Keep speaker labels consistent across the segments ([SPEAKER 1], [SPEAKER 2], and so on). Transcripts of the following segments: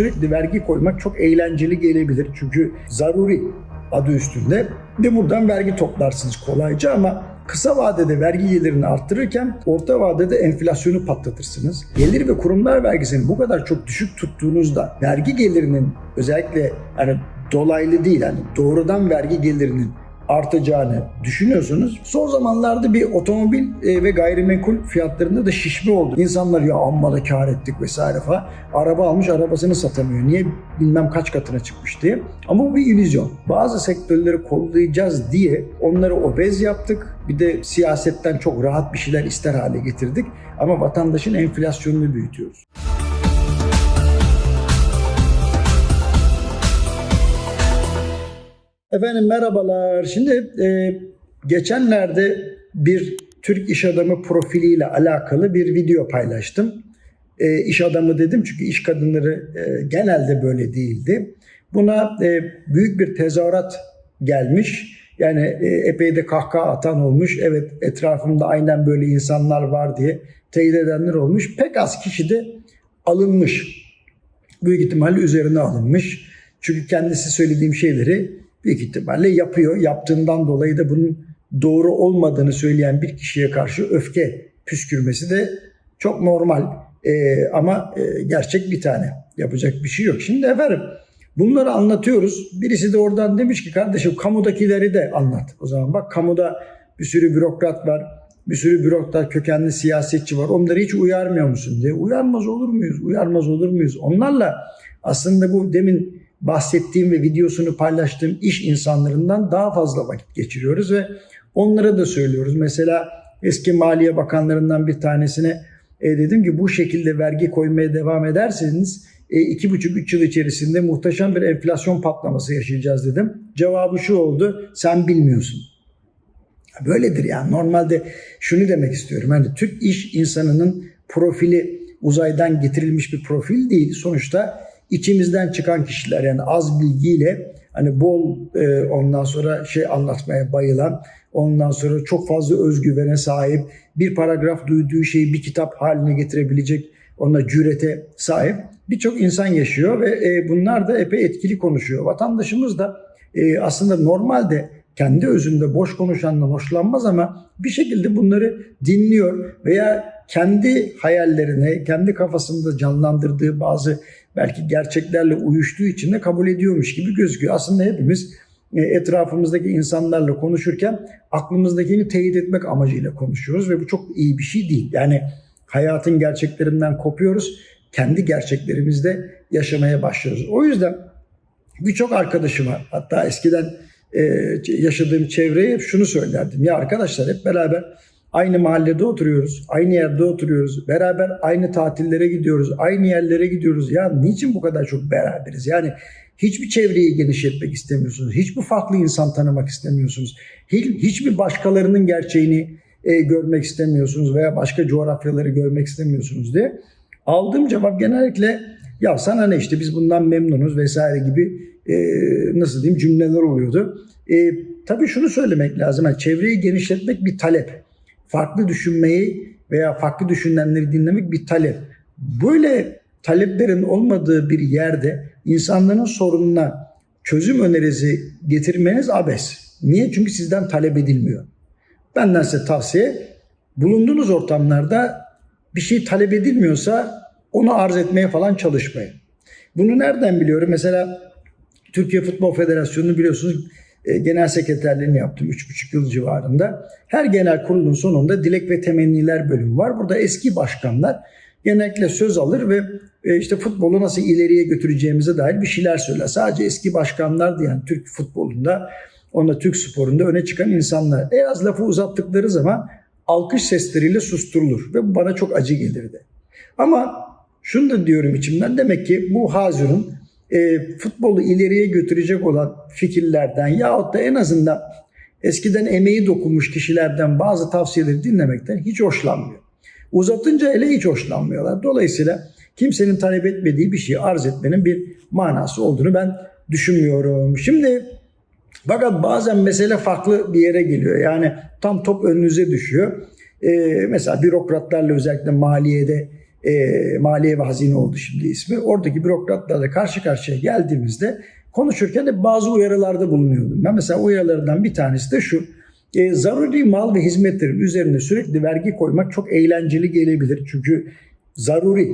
[SPEAKER 1] sürekli vergi koymak çok eğlenceli gelebilir. Çünkü zaruri adı üstünde ve buradan vergi toplarsınız kolayca ama kısa vadede vergi gelirini arttırırken orta vadede enflasyonu patlatırsınız. Gelir ve kurumlar vergisini bu kadar çok düşük tuttuğunuzda vergi gelirinin özellikle hani dolaylı değil yani doğrudan vergi gelirinin artacağını düşünüyorsunuz. Son zamanlarda bir otomobil e, ve gayrimenkul fiyatlarında da şişme oldu. İnsanlar ya amma da kar ettik vesaire falan. Araba almış arabasını satamıyor. Niye bilmem kaç katına çıkmış diye. Ama bu bir illüzyon. Bazı sektörleri kollayacağız diye onları obez yaptık. Bir de siyasetten çok rahat bir şeyler ister hale getirdik. Ama vatandaşın enflasyonunu büyütüyoruz. Efendim merhabalar. Şimdi e, geçenlerde bir Türk iş adamı profiliyle alakalı bir video paylaştım. E, iş adamı dedim çünkü iş kadınları e, genelde böyle değildi. Buna e, büyük bir tezahürat gelmiş. Yani e, epey de kahkaha atan olmuş. Evet etrafımda aynen böyle insanlar var diye teyit edenler olmuş. Pek az kişi de alınmış. Büyük ihtimalle üzerine alınmış. Çünkü kendisi söylediğim şeyleri büyük ihtimalle yapıyor. Yaptığından dolayı da bunun doğru olmadığını söyleyen bir kişiye karşı öfke püskürmesi de çok normal. Ee, ama e, gerçek bir tane. Yapacak bir şey yok. Şimdi efendim bunları anlatıyoruz. Birisi de oradan demiş ki kardeşim kamudakileri de anlat. O zaman bak kamuda bir sürü bürokrat var. Bir sürü bürokrat kökenli siyasetçi var. Onları hiç uyarmıyor musun diye. Uyarmaz olur muyuz? Uyarmaz olur muyuz? Onlarla aslında bu demin bahsettiğim ve videosunu paylaştığım iş insanlarından daha fazla vakit geçiriyoruz ve onlara da söylüyoruz. Mesela eski Maliye Bakanlarından bir tanesine e, dedim ki bu şekilde vergi koymaya devam ederseniz e, iki buçuk üç yıl içerisinde muhteşem bir enflasyon patlaması yaşayacağız dedim. Cevabı şu oldu sen bilmiyorsun. Böyledir yani normalde şunu demek istiyorum. Yani Türk iş insanının profili uzaydan getirilmiş bir profil değil. Sonuçta içimizden çıkan kişiler yani az bilgiyle hani bol e, ondan sonra şey anlatmaya bayılan ondan sonra çok fazla özgüvene sahip bir paragraf duyduğu şeyi bir kitap haline getirebilecek ona cürete sahip birçok insan yaşıyor ve e, bunlar da epey etkili konuşuyor. Vatandaşımız da e, aslında normalde kendi özünde boş konuşandan hoşlanmaz ama bir şekilde bunları dinliyor veya kendi hayallerine, kendi kafasında canlandırdığı bazı belki gerçeklerle uyuştuğu için de kabul ediyormuş gibi gözüküyor. Aslında hepimiz e, etrafımızdaki insanlarla konuşurken aklımızdakini teyit etmek amacıyla konuşuyoruz ve bu çok iyi bir şey değil. Yani hayatın gerçeklerinden kopuyoruz, kendi gerçeklerimizde yaşamaya başlıyoruz. O yüzden birçok arkadaşıma hatta eskiden e, yaşadığım çevreye hep şunu söylerdim. Ya arkadaşlar hep beraber aynı mahallede oturuyoruz, aynı yerde oturuyoruz, beraber aynı tatillere gidiyoruz, aynı yerlere gidiyoruz. Ya niçin bu kadar çok beraberiz? Yani hiçbir çevreyi genişletmek istemiyorsunuz, hiçbir farklı insan tanımak istemiyorsunuz, hiçbir başkalarının gerçeğini e, görmek istemiyorsunuz veya başka coğrafyaları görmek istemiyorsunuz diye. Aldığım cevap genellikle ya sana ne işte biz bundan memnunuz vesaire gibi e, nasıl diyeyim cümleler oluyordu. E, tabii şunu söylemek lazım. Yani çevreyi genişletmek bir talep. Farklı düşünmeyi veya farklı düşünenleri dinlemek bir talep. Böyle taleplerin olmadığı bir yerde insanların sorununa çözüm önerisi getirmeniz abes. Niye? Çünkü sizden talep edilmiyor. Benden size tavsiye bulunduğunuz ortamlarda bir şey talep edilmiyorsa onu arz etmeye falan çalışmayın. Bunu nereden biliyorum? Mesela Türkiye Futbol Federasyonu'nu biliyorsunuz genel sekreterliğini yaptım 3,5 yıl civarında. Her genel kurulun sonunda dilek ve temenniler bölümü var. Burada eski başkanlar genellikle söz alır ve e, işte futbolu nasıl ileriye götüreceğimize dair bir şeyler söyler. Sadece eski başkanlar diyen Türk futbolunda, onda Türk sporunda öne çıkan insanlar. Eğer lafı uzattıkları zaman alkış sesleriyle susturulur ve bu bana çok acı gelirdi. Ama şunu da diyorum içimden demek ki bu Hazir'un e, futbolu ileriye götürecek olan fikirlerden yahut da en azından eskiden emeği dokunmuş kişilerden bazı tavsiyeleri dinlemekten hiç hoşlanmıyor. Uzatınca ele hiç hoşlanmıyorlar. Dolayısıyla kimsenin talep etmediği bir şeyi arz etmenin bir manası olduğunu ben düşünmüyorum. Şimdi fakat bazen mesele farklı bir yere geliyor. Yani tam top önünüze düşüyor. Ee, mesela bürokratlarla özellikle maliyede e, Maliye ve Hazine oldu şimdi ismi. Oradaki bürokratlarla karşı karşıya geldiğimizde konuşurken de bazı uyarılarda bulunuyordum. Ben mesela uyarılardan bir tanesi de şu. E, zaruri mal ve hizmetlerin üzerine sürekli vergi koymak çok eğlenceli gelebilir. Çünkü zaruri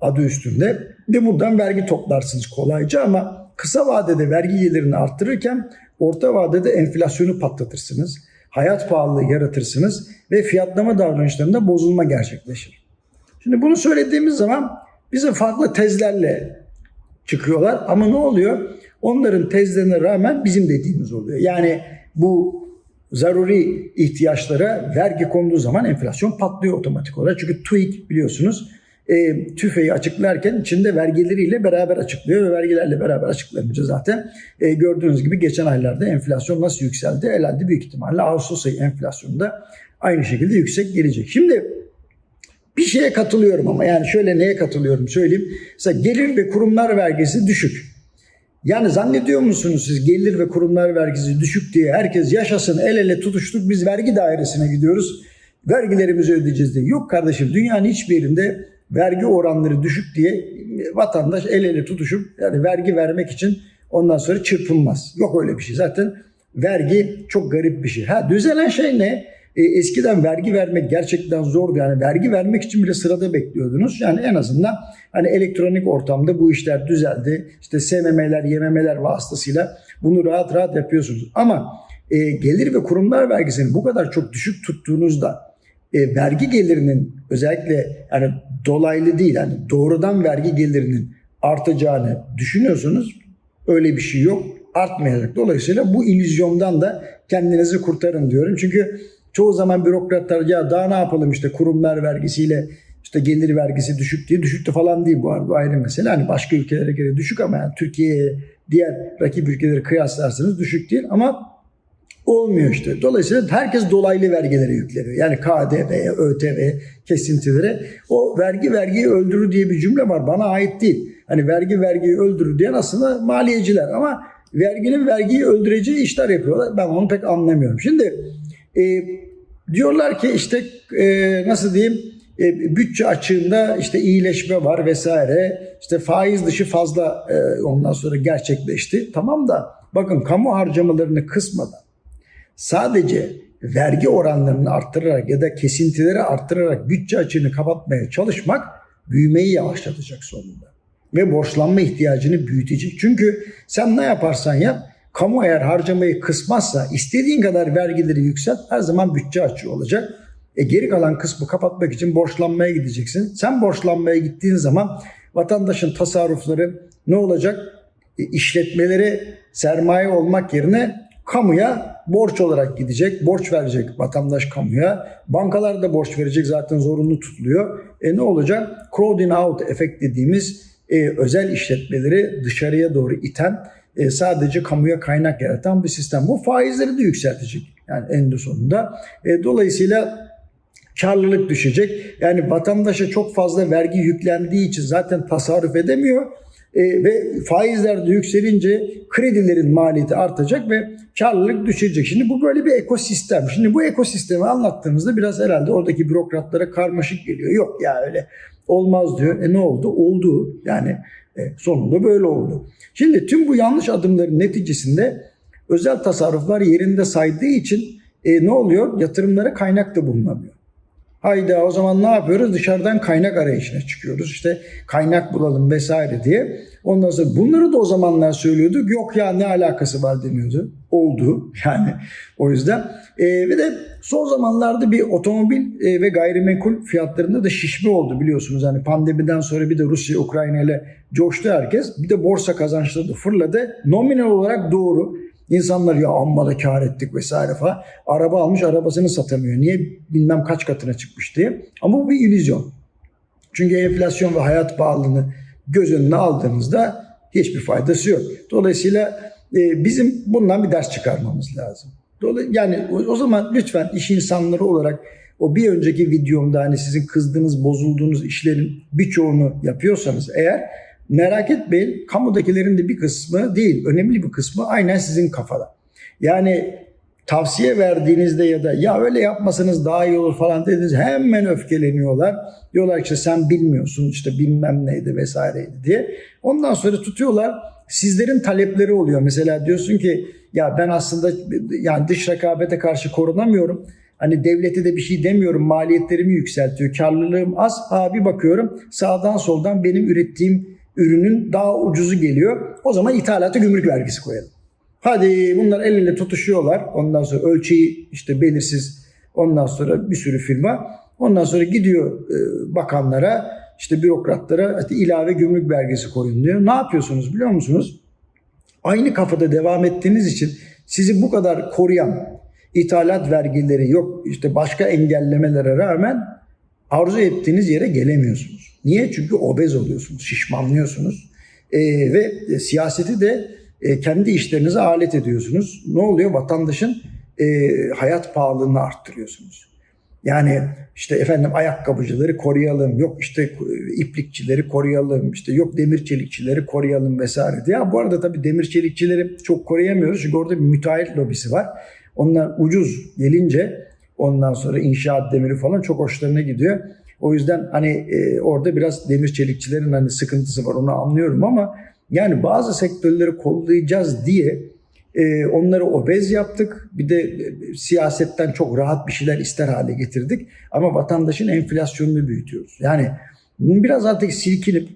[SPEAKER 1] adı üstünde ve buradan vergi toplarsınız kolayca ama kısa vadede vergi gelirini arttırırken orta vadede enflasyonu patlatırsınız. Hayat pahalılığı yaratırsınız ve fiyatlama davranışlarında bozulma gerçekleşir. Şimdi bunu söylediğimiz zaman bize farklı tezlerle çıkıyorlar ama ne oluyor? Onların tezlerine rağmen bizim dediğimiz oluyor. Yani bu zaruri ihtiyaçlara vergi konduğu zaman enflasyon patlıyor otomatik olarak. Çünkü TÜİK biliyorsunuz e, tüfeği açıklarken içinde vergileriyle beraber açıklıyor ve vergilerle beraber açıklanınca zaten e, gördüğünüz gibi geçen aylarda enflasyon nasıl yükseldi? Herhalde büyük ihtimalle Ağustos ayı enflasyonu da aynı şekilde yüksek gelecek. Şimdi bir şeye katılıyorum ama yani şöyle neye katılıyorum söyleyeyim. Mesela gelir ve kurumlar vergisi düşük. Yani zannediyor musunuz siz gelir ve kurumlar vergisi düşük diye herkes yaşasın el ele tutuştuk biz vergi dairesine gidiyoruz. Vergilerimizi ödeyeceğiz diye. Yok kardeşim dünyanın hiçbir yerinde vergi oranları düşük diye vatandaş el ele tutuşup yani vergi vermek için ondan sonra çırpınmaz. Yok öyle bir şey. Zaten vergi çok garip bir şey. Ha düzelen şey ne? E, eskiden vergi vermek gerçekten zordu. Yani vergi vermek için bile sırada bekliyordunuz. Yani en azından hani elektronik ortamda bu işler düzeldi. İşte SMM'ler, YMM'ler vasıtasıyla bunu rahat rahat yapıyorsunuz. Ama e, gelir ve kurumlar vergisini bu kadar çok düşük tuttuğunuzda e, vergi gelirinin özellikle yani dolaylı değil yani doğrudan vergi gelirinin artacağını düşünüyorsunuz. Öyle bir şey yok. Artmayacak. Dolayısıyla bu illüzyondan da kendinizi kurtarın diyorum. Çünkü çoğu zaman bürokratlar ya daha ne yapalım işte kurumlar vergisiyle işte gelir vergisi düşük diye düşük de falan değil bu, bu ayrı mesele. Hani başka ülkelere göre düşük ama yani Türkiye'ye diğer rakip ülkeleri kıyaslarsanız düşük değil ama olmuyor işte. Dolayısıyla herkes dolaylı vergilere yükleniyor. Yani KDV, ÖTV, kesintilere. O vergi vergiyi öldürür diye bir cümle var. Bana ait değil. Hani vergi vergiyi öldürür diyen aslında maliyeciler ama verginin vergiyi öldüreceği işler yapıyorlar. Ben onu pek anlamıyorum. Şimdi e, diyorlar ki işte e, nasıl diyeyim e, bütçe açığında işte iyileşme var vesaire. İşte faiz dışı fazla e, ondan sonra gerçekleşti. Tamam da bakın kamu harcamalarını kısmadan sadece vergi oranlarını arttırarak ya da kesintileri arttırarak bütçe açığını kapatmaya çalışmak büyümeyi yavaşlatacak sonunda. Ve borçlanma ihtiyacını büyütecek. Çünkü sen ne yaparsan yap kamu eğer harcamayı kısmazsa istediğin kadar vergileri yükselt her zaman bütçe açığı olacak. E geri kalan kısmı kapatmak için borçlanmaya gideceksin. Sen borçlanmaya gittiğin zaman vatandaşın tasarrufları ne olacak? E, işletmelere sermaye olmak yerine kamuya borç olarak gidecek. Borç verecek vatandaş kamuya. Bankalar da borç verecek zaten zorunlu tutuluyor. E ne olacak? Crowding out efekt dediğimiz e, özel işletmeleri dışarıya doğru iten e, sadece kamuya kaynak yaratan bir sistem. Bu faizleri de yükseltecek. Yani en sonunda. E, dolayısıyla karlılık düşecek. Yani vatandaşa çok fazla vergi yüklendiği için zaten tasarruf edemiyor. E, ve faizler de yükselince kredilerin maliyeti artacak ve karlılık düşecek. Şimdi bu böyle bir ekosistem. Şimdi bu ekosistemi anlattığımızda biraz herhalde oradaki bürokratlara karmaşık geliyor. Yok ya öyle olmaz diyor. E ne oldu? Oldu. Yani e, sonunda böyle oldu. Şimdi tüm bu yanlış adımların neticesinde özel tasarruflar yerinde saydığı için e, ne oluyor? Yatırımlara kaynak da bulunamıyor. Hayda o zaman ne yapıyoruz? Dışarıdan kaynak arayışına çıkıyoruz. İşte kaynak bulalım vesaire diye. Ondan sonra bunları da o zamanlar söylüyorduk. Yok ya ne alakası var deniyordu. Oldu yani o yüzden. E, ve de son zamanlarda bir otomobil e, ve gayrimenkul fiyatlarında da şişme oldu biliyorsunuz. Hani pandemiden sonra bir de Rusya Ukrayna ile coştu herkes. Bir de borsa kazançları da fırladı. Nominal olarak doğru. İnsanlar ya amma da kar ettik vesaire falan. Araba almış arabasını satamıyor. Niye bilmem kaç katına çıkmış diye. Ama bu bir illüzyon. Çünkü enflasyon ve hayat pahalılığını göz önüne aldığınızda hiçbir faydası yok. Dolayısıyla e, bizim bundan bir ders çıkarmamız lazım. Yani o zaman lütfen iş insanları olarak o bir önceki videomda hani sizin kızdığınız, bozulduğunuz işlerin birçoğunu yapıyorsanız eğer merak etmeyin kamudakilerin de bir kısmı değil önemli bir kısmı aynen sizin kafada. Yani tavsiye verdiğinizde ya da ya öyle yapmasanız daha iyi olur falan dediniz hemen öfkeleniyorlar. Diyorlar işte sen bilmiyorsun işte bilmem neydi vesaireydi diye. Ondan sonra tutuyorlar sizlerin talepleri oluyor. Mesela diyorsun ki ya ben aslında yani dış rekabete karşı korunamıyorum. Hani devlete de bir şey demiyorum maliyetlerimi yükseltiyor. Karlılığım az. Ha bir bakıyorum sağdan soldan benim ürettiğim ürünün daha ucuzu geliyor. O zaman ithalata gümrük vergisi koyalım. Hadi bunlar el ele tutuşuyorlar. Ondan sonra ölçeği işte belirsiz. Ondan sonra bir sürü firma. Ondan sonra gidiyor e, bakanlara, işte bürokratlara işte ilave gümrük vergisi koyun diyor. Ne yapıyorsunuz biliyor musunuz? Aynı kafada devam ettiğiniz için sizi bu kadar koruyan ithalat vergileri yok işte başka engellemelere rağmen arzu ettiğiniz yere gelemiyorsunuz. Niye? Çünkü obez oluyorsunuz, şişmanlıyorsunuz Ee, ve siyaseti de e, kendi işlerinize alet ediyorsunuz. Ne oluyor? Vatandaşın e, hayat pahalılığını arttırıyorsunuz. Yani işte efendim ayakkabıcıları koruyalım, yok işte iplikçileri koruyalım, işte yok demir çelikçileri koruyalım vesaire diye. Bu arada tabii demir çelikçileri çok koruyamıyoruz çünkü orada bir müteahhit lobisi var. Onlar ucuz gelince ondan sonra inşaat demiri falan çok hoşlarına gidiyor. O yüzden hani e, orada biraz demir çelikçilerin hani sıkıntısı var onu anlıyorum ama yani bazı sektörleri kollayacağız diye e, onları obez yaptık. Bir de e, siyasetten çok rahat bir şeyler ister hale getirdik. Ama vatandaşın enflasyonunu büyütüyoruz. Yani biraz artık silkinip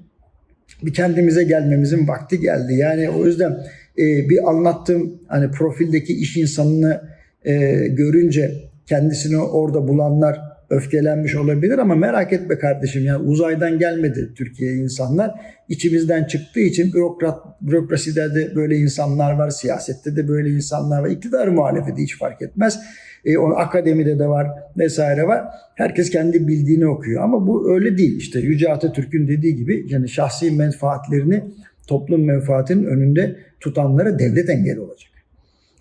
[SPEAKER 1] bir kendimize gelmemizin vakti geldi. Yani o yüzden e, bir anlattığım hani profildeki iş insanını e, görünce kendisini orada bulanlar öfkelenmiş olabilir ama merak etme kardeşim yani uzaydan gelmedi Türkiye'ye insanlar. İçimizden çıktığı için bürokrat, bürokraside de böyle insanlar var, siyasette de böyle insanlar var. İktidar muhalefeti hiç fark etmez. E, o akademide de var vesaire var. Herkes kendi bildiğini okuyor ama bu öyle değil. İşte Yüce Atatürk'ün dediği gibi yani şahsi menfaatlerini toplum menfaatinin önünde tutanlara devlet engel olacak.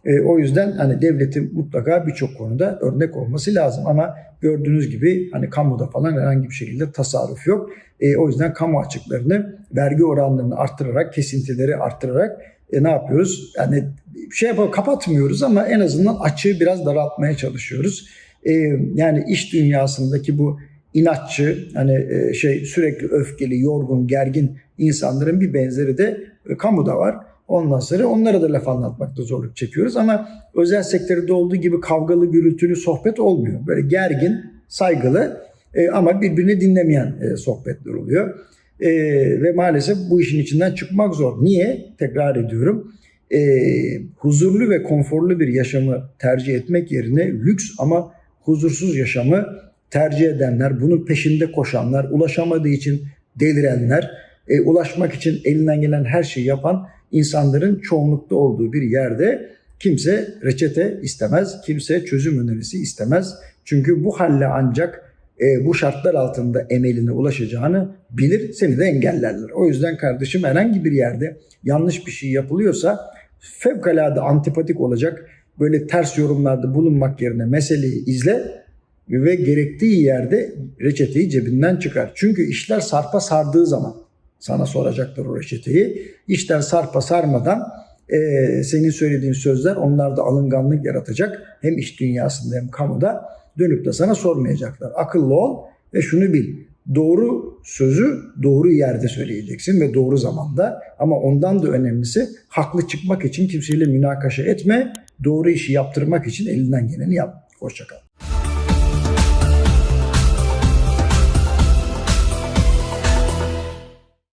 [SPEAKER 1] E, o yüzden hani devletin mutlaka birçok konuda örnek olması lazım ama gördüğünüz gibi hani kamuda falan herhangi bir şekilde tasarruf yok. E, o yüzden kamu açıklarını vergi oranlarını arttırarak, kesintileri arttırarak e, ne yapıyoruz? Yani şey yapalım kapatmıyoruz ama en azından açığı biraz daraltmaya çalışıyoruz. E, yani iş dünyasındaki bu inatçı hani e, şey sürekli öfkeli, yorgun, gergin insanların bir benzeri de e, kamuda var. Ondan sonra onlara da laf anlatmakta zorluk çekiyoruz ama özel sektörde olduğu gibi kavgalı, gürültülü sohbet olmuyor. Böyle gergin, saygılı e, ama birbirini dinlemeyen e, sohbetler oluyor. E, ve maalesef bu işin içinden çıkmak zor. Niye? Tekrar ediyorum. E, huzurlu ve konforlu bir yaşamı tercih etmek yerine lüks ama huzursuz yaşamı tercih edenler, bunun peşinde koşanlar, ulaşamadığı için delirenler, e, ulaşmak için elinden gelen her şeyi yapan insanların çoğunlukta olduğu bir yerde kimse reçete istemez, kimse çözüm önerisi istemez. Çünkü bu halle ancak e, bu şartlar altında emeline ulaşacağını bilir, seni de engellerler. O yüzden kardeşim herhangi bir yerde yanlış bir şey yapılıyorsa fevkalade antipatik olacak, böyle ters yorumlarda bulunmak yerine meseleyi izle ve gerektiği yerde reçeteyi cebinden çıkar. Çünkü işler sarpa sardığı zaman sana soracaklar o reçeteyi. İşten sarpa sarmadan e, senin söylediğin sözler onlarda alınganlık yaratacak. Hem iş dünyasında hem kamuda dönüp de sana sormayacaklar. Akıllı ol ve şunu bil. Doğru sözü doğru yerde söyleyeceksin ve doğru zamanda. Ama ondan da önemlisi haklı çıkmak için kimseyle münakaşa etme. Doğru işi yaptırmak için elinden geleni yap. Hoşçakal.